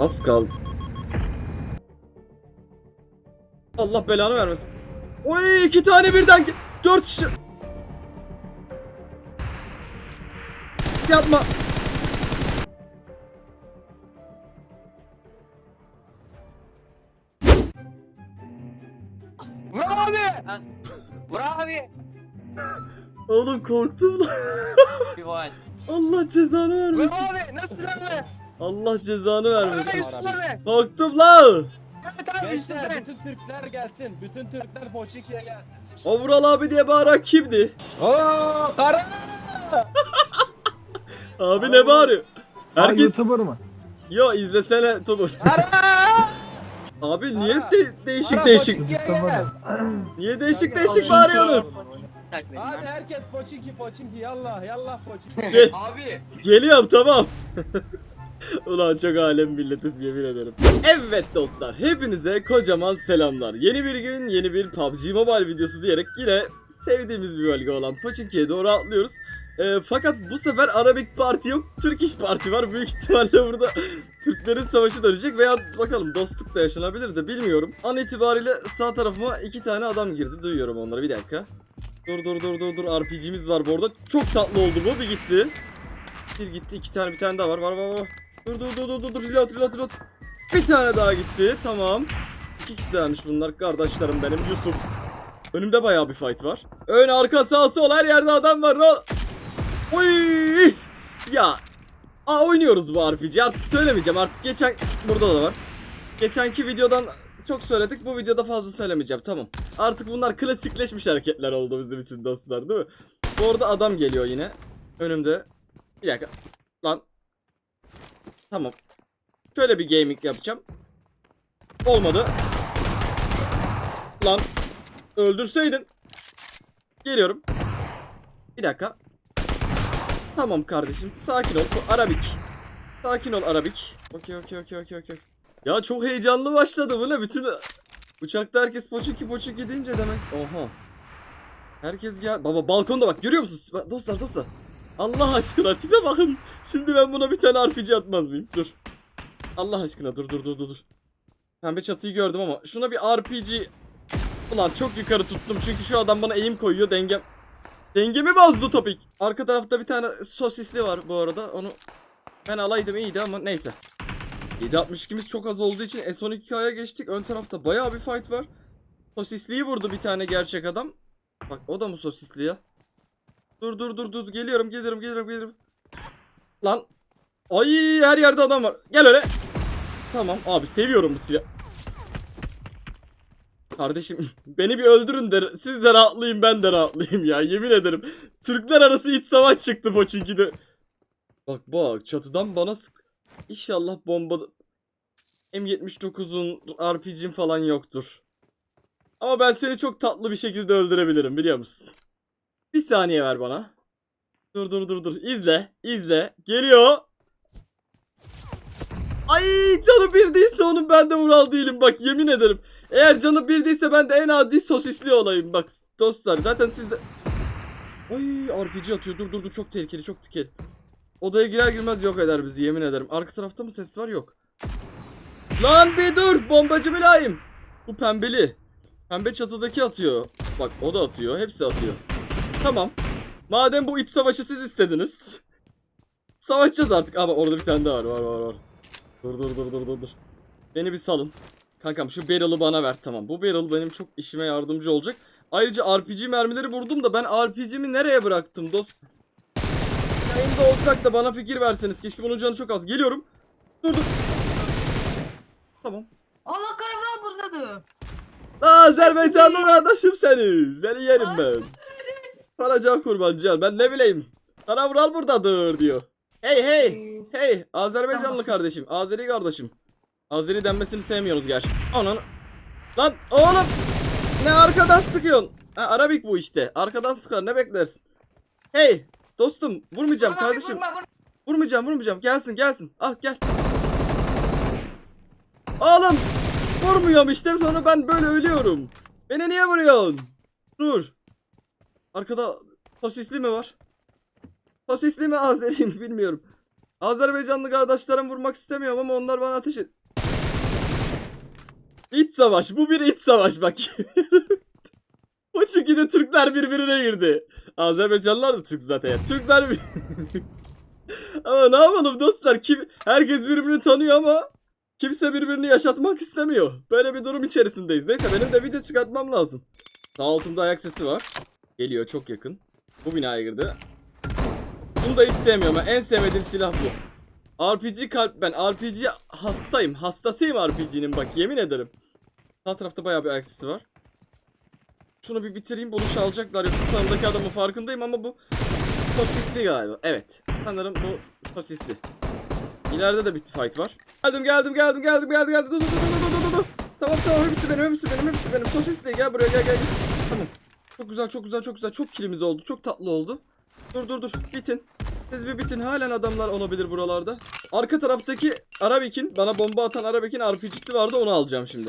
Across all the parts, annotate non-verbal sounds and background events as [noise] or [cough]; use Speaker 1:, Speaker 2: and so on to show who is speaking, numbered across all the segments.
Speaker 1: Az kaldı. Allah belanı vermesin. Oy iki tane birden. Dört kişi. Yapma.
Speaker 2: Bravo abi. Bravo abi.
Speaker 1: Oğlum korktum lan. Allah cezanı vermesin.
Speaker 2: Bravo abi. Nasılsın abi?
Speaker 1: Allah cezanı vermesin. Korktum lan.
Speaker 2: Evet abi
Speaker 3: Gençler
Speaker 2: ben.
Speaker 3: bütün Türkler gelsin. Bütün Türkler Poçiki'ye gelsin.
Speaker 1: O Vural abi diye bağıran kimdi?
Speaker 3: Oo kara. [laughs]
Speaker 1: Abi ne bağırıyor? Herkes...
Speaker 4: YouTuber mı?
Speaker 1: Yo izlesene Tumur.
Speaker 3: Kara.
Speaker 1: Abi niye de- değişik
Speaker 3: Ara
Speaker 1: değişik
Speaker 3: gel.
Speaker 1: niye değişik
Speaker 3: Kanka,
Speaker 1: değişik bağırıyorsunuz?
Speaker 3: Hadi herkes Poçiki Poçiki yallah yallah Poçiki.
Speaker 1: Gel,
Speaker 2: Abi.
Speaker 1: geliyorum tamam. [laughs] Ulan çok alem milletiz yemin ederim. Evet dostlar hepinize kocaman selamlar. Yeni bir gün yeni bir PUBG Mobile videosu diyerek yine sevdiğimiz bir bölge olan Pochinki'ye doğru atlıyoruz. Ee, fakat bu sefer Arabik Parti yok, Türk İş Parti var. Büyük ihtimalle burada Türklerin savaşı dönecek veya bakalım dostluk da yaşanabilir de bilmiyorum. An itibariyle sağ tarafıma iki tane adam girdi. Duyuyorum onları bir dakika. Dur dur dur dur dur RPG'miz var bu arada. Çok tatlı oldu bu bir gitti. Bir gitti iki tane bir tane daha var var var var. Dur dur dur dur dur reload reload reload. Bir tane daha gitti tamam. İki kişilermiş bunlar kardeşlerim benim Yusuf. Önümde bayağı bir fight var. Ön arka sağ sol her yerde adam var. Ro- Oy! Ya Aa, oynuyoruz bu RPG artık söylemeyeceğim artık geçen burada da var. Geçenki videodan çok söyledik bu videoda fazla söylemeyeceğim tamam. Artık bunlar klasikleşmiş hareketler oldu bizim için dostlar değil mi? Bu arada adam geliyor yine. Önümde. Bir dakika. Lan. Tamam. Şöyle bir gaming yapacağım. Olmadı. Lan. Öldürseydin. Geliyorum. Bir dakika. Tamam kardeşim. Sakin ol. Arabik. Sakin ol Arabik. Okey okey okey okey okey. Ya çok heyecanlı başladı bu ne? Bütün uçakta herkes poçiki poçiki deyince demek. Oha. Herkes gel. Baba balkonda bak görüyor musunuz? Dostlar dostlar. Allah aşkına tipe bakın. Şimdi ben buna bir tane RPG atmaz mıyım? Dur. Allah aşkına dur dur dur dur. Pembe çatıyı gördüm ama şuna bir RPG... Ulan çok yukarı tuttum çünkü şu adam bana eğim koyuyor dengem... Dengemi bozdu topik. Arka tarafta bir tane sosisli var bu arada. Onu ben alaydım iyiydi ama neyse. 7.62'miz çok az olduğu için S12K'ya geçtik. Ön tarafta bayağı bir fight var. Sosisliyi vurdu bir tane gerçek adam. Bak o da mı sosisli ya? Dur dur dur dur geliyorum geliyorum geliyorum geliyorum. Lan. Ay her yerde adam var. Gel öyle. Tamam abi seviyorum bu silah. Kardeşim [laughs] beni bir öldürün de siz de rahatlayın ben de rahatlayayım ya yemin ederim. Türkler arası iç savaş çıktı Pochinki'de. Bak bak çatıdan bana sık. İnşallah bomba M79'un RPG'in falan yoktur. Ama ben seni çok tatlı bir şekilde öldürebilirim biliyor musun? Bir saniye ver bana. Dur dur dur dur. İzle. izle. Geliyor. Ay canı bir değilse onun ben de Vural değilim bak yemin ederim. Eğer canı bir değilse ben de en adi sosisli olayım bak dostlar. Zaten siz de... Ay RPG atıyor. Dur dur dur çok tehlikeli çok tehlikeli. Odaya girer girmez yok eder bizi yemin ederim. Arka tarafta mı ses var? Yok. Lan bir dur bombacı mülayim. Bu pembeli. Pembe çatıdaki atıyor. Bak o da atıyor. Hepsi atıyor. Tamam. Madem bu iç savaşı siz istediniz. Savaşacağız artık. Ama orada bir tane daha var. Var var var. Dur dur dur dur dur dur. Beni bir salın. Kankam şu barrel'ı bana ver tamam. Bu barrel benim çok işime yardımcı olacak. Ayrıca RPG mermileri vurdum da ben RPG'mi nereye bıraktım dost? Yayında olsak da bana fikir verseniz. Keşke bunun canı çok az. Geliyorum. Dur dur. Tamam.
Speaker 5: Allah karavural buzladı.
Speaker 1: Aa Azerbaycanlı kardeşim seni. Seni yerim ben. Sana can kurban can. Ben ne bileyim. Sana vural buradadır diyor. Hey hey. Hey Azerbaycanlı kardeşim. Azeri kardeşim. Azeri denmesini sevmiyoruz gerçi. Anan. Lan oğlum. Ne arkadan sıkıyorsun? Ha, Arabik bu işte. Arkadan sıkar ne beklersin? Hey dostum vurmayacağım
Speaker 5: Vurma,
Speaker 1: kardeşim.
Speaker 5: vurma, vurma.
Speaker 1: Vurmayacağım vurmayacağım. Gelsin gelsin. Ah gel. Oğlum. Vurmuyorum işte sonra ben böyle ölüyorum. Beni niye vuruyorsun? Dur. Arkada sosisli mi var? Sosisli mi Azeri mi [laughs] bilmiyorum. Azerbaycanlı kardeşlerim vurmak istemiyorum ama onlar bana ateş et. İç savaş. Bu bir iç savaş bak. [laughs] Paçuki'de Türkler birbirine girdi. Azerbaycanlılar da Türk zaten. Türkler [laughs] ama ne yapalım dostlar? Kim... Herkes birbirini tanıyor ama kimse birbirini yaşatmak istemiyor. Böyle bir durum içerisindeyiz. Neyse benim de video çıkartmam lazım. Sağ altımda ayak sesi var. Geliyor çok yakın. Bu binaya girdi. Bunu da hiç sevmiyorum. Ben en sevmediğim silah bu. RPG kalp ben RPG hastayım. Hastasıyım RPG'nin bak yemin ederim. Sağ tarafta bayağı bir ayak sesi var. Şunu bir bitireyim. Bunu çalacaklar. Yoksa sağımdaki adamın farkındayım ama bu sosisli galiba. Evet. Sanırım bu sosisli. İleride de bir fight var. Geldim geldim geldim geldim geldim geldim. Dur dur dur dur dur dur. Tamam tamam hepsi benim hepsi benim hepsi benim. Sosisli gel buraya gel gel. gel. Tamam. Çok güzel çok güzel çok güzel. Çok kilimiz oldu. Çok tatlı oldu. Dur dur dur. Bitin. Siz bir bitin. Halen adamlar olabilir buralarda. Arka taraftaki Arabik'in bana bomba atan Arabik'in RPG'si vardı onu alacağım şimdi.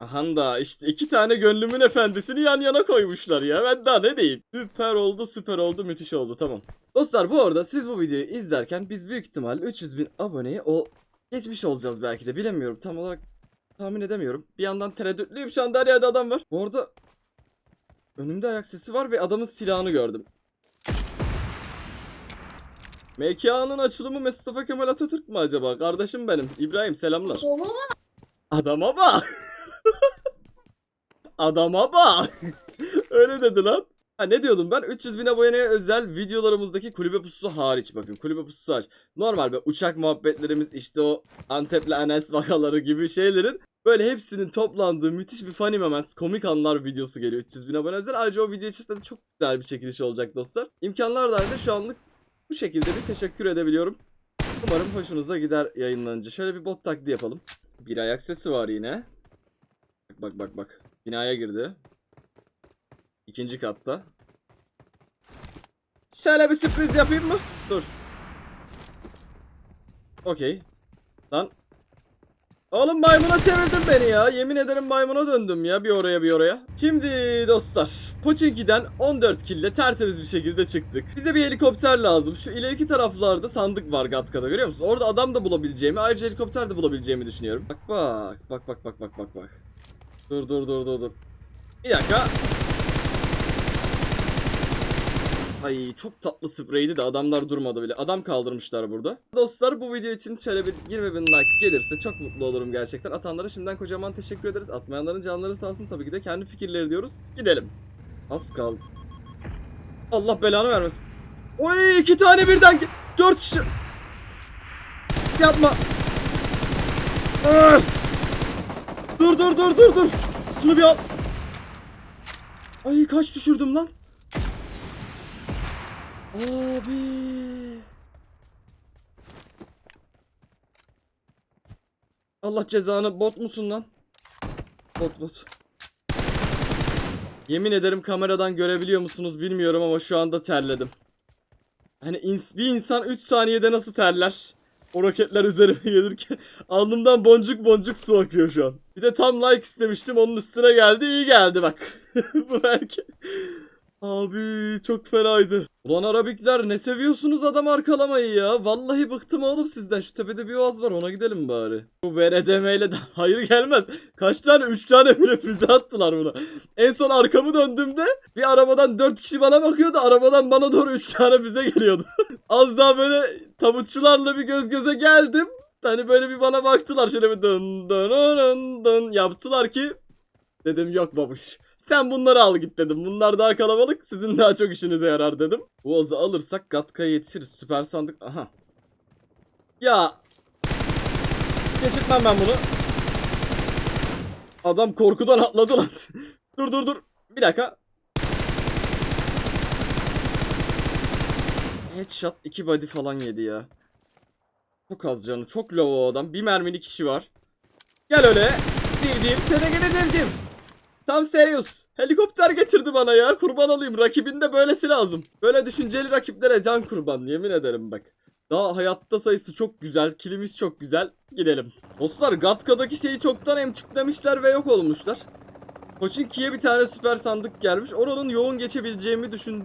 Speaker 1: Ahan da işte iki tane gönlümün efendisini yan yana koymuşlar ya. Ben daha ne diyeyim. Süper oldu süper oldu müthiş oldu tamam. Dostlar bu arada siz bu videoyu izlerken biz büyük ihtimal 300 bin aboneye o geçmiş olacağız belki de bilemiyorum. Tam olarak tahmin edemiyorum. Bir yandan tereddütlüyüm şu anda her yerde adam var. Bu arada önümde ayak sesi var ve adamın silahını gördüm. MKA'nın açılımı Mustafa Kemal Atatürk mü acaba? Kardeşim benim. İbrahim selamlar. Adama bak. [laughs] Adama bak. [laughs] Öyle dedi lan. Ha ne diyordum ben? 300 bin aboneye özel videolarımızdaki kulübe pususu hariç bakın. Kulübe pususu hariç. Normal be uçak muhabbetlerimiz işte o Antep'le Enes vakaları gibi şeylerin böyle hepsinin toplandığı müthiş bir funny moments, komik anlar videosu geliyor 300 bin abone özel. Ayrıca o video içerisinde de çok güzel bir çekiliş olacak dostlar. İmkanlar dahilinde şu anlık bu şekilde bir teşekkür edebiliyorum. Umarım hoşunuza gider yayınlanınca. Şöyle bir bot taklidi yapalım. Bir ayak sesi var yine. Bak bak bak. Binaya girdi. İkinci katta. Şöyle bir sürpriz yapayım mı? Dur. Okey. Lan. Oğlum maymuna çevirdin beni ya. Yemin ederim maymuna döndüm ya. Bir oraya bir oraya. Şimdi dostlar. Pochinki'den 14 kille tertemiz bir şekilde çıktık. Bize bir helikopter lazım. Şu ileriki taraflarda sandık var Gatka'da görüyor musun? Orada adam da bulabileceğimi ayrıca helikopter de bulabileceğimi düşünüyorum. Bak bak. Bak bak bak bak bak bak. Dur dur dur dur dur. Bir dakika. Ay çok tatlı spreydi de adamlar durmadı bile. Adam kaldırmışlar burada. Dostlar bu video için şöyle bir 20 bin like gelirse çok mutlu olurum gerçekten. Atanlara şimdiden kocaman teşekkür ederiz. Atmayanların canları sağ olsun tabii ki de kendi fikirleri diyoruz. Gidelim. Az kaldı. Allah belanı vermesin. Oy iki tane birden. Dört kişi. Yapma. Dur dur dur dur dur. Şunu bir al. Ay kaç düşürdüm lan? Abi. Allah cezanı bot musun lan? Bot bot. Yemin ederim kameradan görebiliyor musunuz bilmiyorum ama şu anda terledim. Hani ins- bir insan 3 saniyede nasıl terler? O roketler üzerime [laughs] gelirken alnımdan boncuk boncuk su akıyor şu an. Bir de tam like istemiştim onun üstüne geldi iyi geldi bak. [laughs] Bu erkek. Abi çok fenaydı. Ulan Arabikler ne seviyorsunuz adam arkalamayı ya. Vallahi bıktım oğlum sizden. Şu tepede bir oğaz var ona gidelim bari. Bu BRDM ile de [laughs] hayır gelmez. Kaç tane? 3 tane bile füze attılar buna. En son arkamı döndüğümde bir arabadan 4 kişi bana bakıyordu. Arabadan bana doğru 3 tane füze geliyordu. [laughs] Az daha böyle tabutçularla bir göz göze geldim. Hani böyle bir bana baktılar şöyle bir dın dın dın dın yaptılar ki dedim yok babuş. Sen bunları al git dedim. Bunlar daha kalabalık. Sizin daha çok işinize yarar dedim. Boğazı alırsak Gatka'ya yetişiriz. Süper sandık. Aha. Ya. Geçirtmem ben bunu. Adam korkudan atladı lan. [laughs] dur dur dur. Bir dakika. Headshot 2 body falan yedi ya. Çok az canı. Çok low o adam. Bir mermili kişi var. Gel öyle. Sevdiğim sene geleceğim. Tam serious. Helikopter getirdi bana ya. Kurban olayım. Rakibinde böylesi lazım. Böyle düşünceli rakiplere can kurban. Yemin ederim bak. Daha hayatta sayısı çok güzel. Kilimiz çok güzel. Gidelim. Dostlar Gatka'daki şeyi çoktan emtüklemişler ve yok olmuşlar. Koçinki'ye bir tane süper sandık gelmiş. Oranın yoğun geçebileceğimi düşün...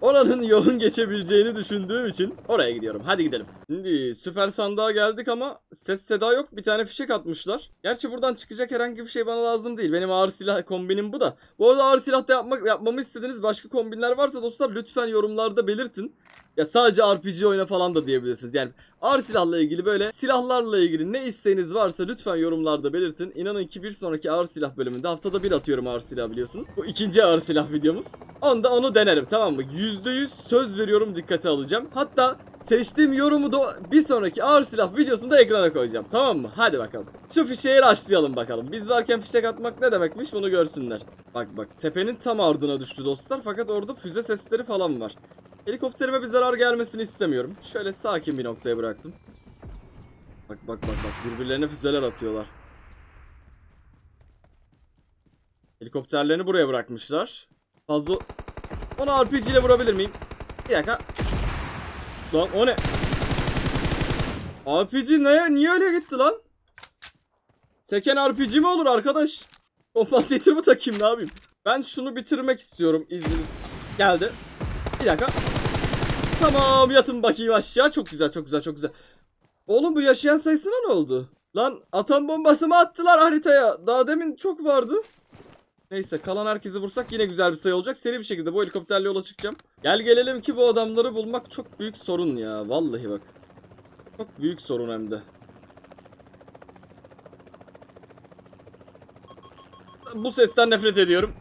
Speaker 1: Oranın yoğun geçebileceğini düşündüğüm için oraya gidiyorum. Hadi gidelim. Şimdi süper sandığa geldik ama ses seda yok. Bir tane fişek atmışlar. Gerçi buradan çıkacak herhangi bir şey bana lazım değil. Benim ağır silah kombinim bu da. Bu arada ağır silahta yapmak, yapmamı istediğiniz başka kombinler varsa dostlar lütfen yorumlarda belirtin. Ya sadece RPG oyna falan da diyebilirsiniz. Yani ağır silahla ilgili böyle silahlarla ilgili ne isteğiniz varsa lütfen yorumlarda belirtin. İnanın ki bir sonraki ağır silah bölümünde haftada bir atıyorum ağır silah biliyorsunuz. Bu ikinci ağır silah videomuz. Onda onu denerim tamam mı? %100 söz veriyorum dikkate alacağım. Hatta seçtiğim yorumu da bir sonraki ağır silah videosunda ekrana koyacağım. Tamam mı? Hadi bakalım. Şu fişeği açlayalım bakalım. Biz varken fişek atmak ne demekmiş bunu görsünler. Bak bak tepenin tam ardına düştü dostlar. Fakat orada füze sesleri falan var. Helikopterime bir zarar gelmesini istemiyorum. Şöyle sakin bir noktaya bıraktım. Bak bak bak bak birbirlerine füzeler atıyorlar. Helikopterlerini buraya bırakmışlar. Fazla... Onu RPG ile vurabilir miyim? Bir dakika. Lan o ne? RPG ne? Niye öyle gitti lan? Seken RPG mi olur arkadaş? Kompensator mı takayım ne yapayım? Ben şunu bitirmek istiyorum izniniz. Geldi. Bir dakika. Tamam yatın bakayım aşağı. Çok güzel çok güzel çok güzel. Oğlum bu yaşayan sayısına ne oldu? Lan atom bombası mı attılar haritaya? Daha demin çok vardı. Neyse kalan herkesi vursak yine güzel bir sayı olacak. Seri bir şekilde bu helikopterle yola çıkacağım. Gel gelelim ki bu adamları bulmak çok büyük sorun ya. Vallahi bak. Çok büyük sorun hem de. Bu sesten nefret ediyorum.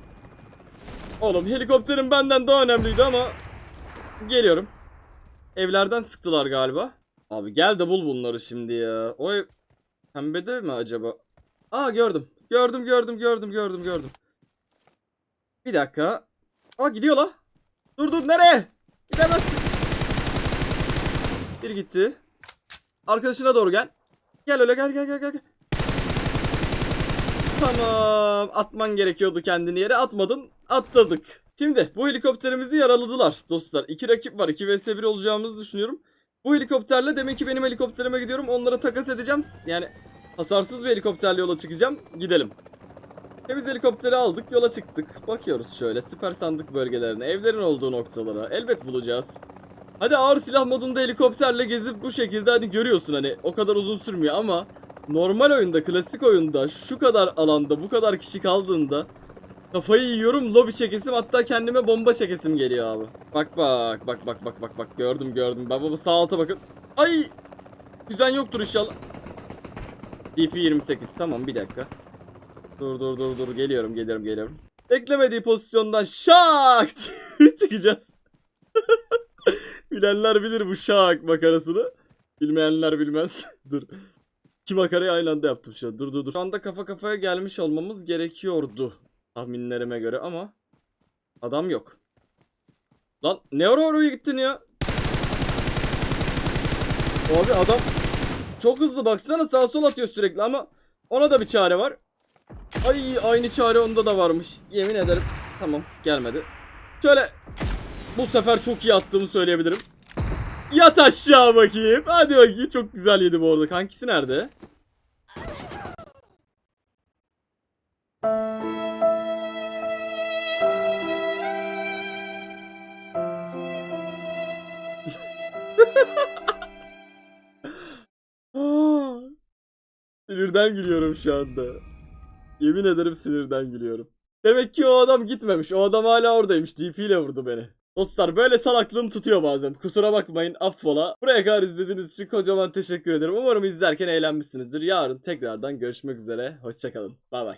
Speaker 1: Oğlum helikopterim benden daha önemliydi ama geliyorum. Evlerden sıktılar galiba. Abi gel de bul bunları şimdi ya. O ev pembede mi acaba? Aa gördüm. Gördüm gördüm gördüm gördüm gördüm. Bir dakika. Aa gidiyor la. Dur dur nereye? Gidemezsin. Bir gitti. Arkadaşına doğru gel. Gel öyle gel gel gel gel. Tamam. Atman gerekiyordu kendini yere. Atmadın. Atladık. Şimdi bu helikopterimizi yaraladılar dostlar. İki rakip var. 2 vs 1 olacağımızı düşünüyorum. Bu helikopterle demek ki benim helikopterime gidiyorum. Onlara takas edeceğim. Yani hasarsız bir helikopterle yola çıkacağım. Gidelim. Temiz helikopteri aldık. Yola çıktık. Bakıyoruz şöyle süper sandık bölgelerine. Evlerin olduğu noktalara. Elbet bulacağız. Hadi ağır silah modunda helikopterle gezip bu şekilde hani görüyorsun hani o kadar uzun sürmüyor ama normal oyunda, klasik oyunda şu kadar alanda bu kadar kişi kaldığında kafayı yiyorum lobi çekesim hatta kendime bomba çekesim geliyor abi. Bak bak bak bak bak bak bak gördüm gördüm. Bak baba sağ alta bakın. Ay! Güzel yoktur inşallah. DP28 tamam bir dakika. Dur dur dur dur geliyorum geliyorum geliyorum. Beklemediği pozisyondan şak [laughs] çıkacağız. Bilenler bilir bu şak makarasını. Bilmeyenler bilmez. [laughs] dur. İki makarayı aynı anda yaptım şu an. Dur dur dur. Şu anda kafa kafaya gelmiş olmamız gerekiyordu. Tahminlerime göre ama adam yok. Lan ne ara oraya gittin ya? Abi adam çok hızlı baksana sağa sol atıyor sürekli ama ona da bir çare var. Ay aynı çare onda da varmış. Yemin ederim. Tamam gelmedi. Şöyle bu sefer çok iyi attığımı söyleyebilirim. Yat aşağı bakayım. Hadi bakayım. Çok güzel yedi bu arada. Kankisi nerede? [laughs] Sinirden gülüyorum şu anda. Yemin ederim sinirden gülüyorum. Demek ki o adam gitmemiş. O adam hala oradaymış. DP ile vurdu beni. Dostlar böyle salaklığım tutuyor bazen. Kusura bakmayın affola. Buraya kadar izlediğiniz için kocaman teşekkür ederim. Umarım izlerken eğlenmişsinizdir. Yarın tekrardan görüşmek üzere. Hoşçakalın. Bay bay.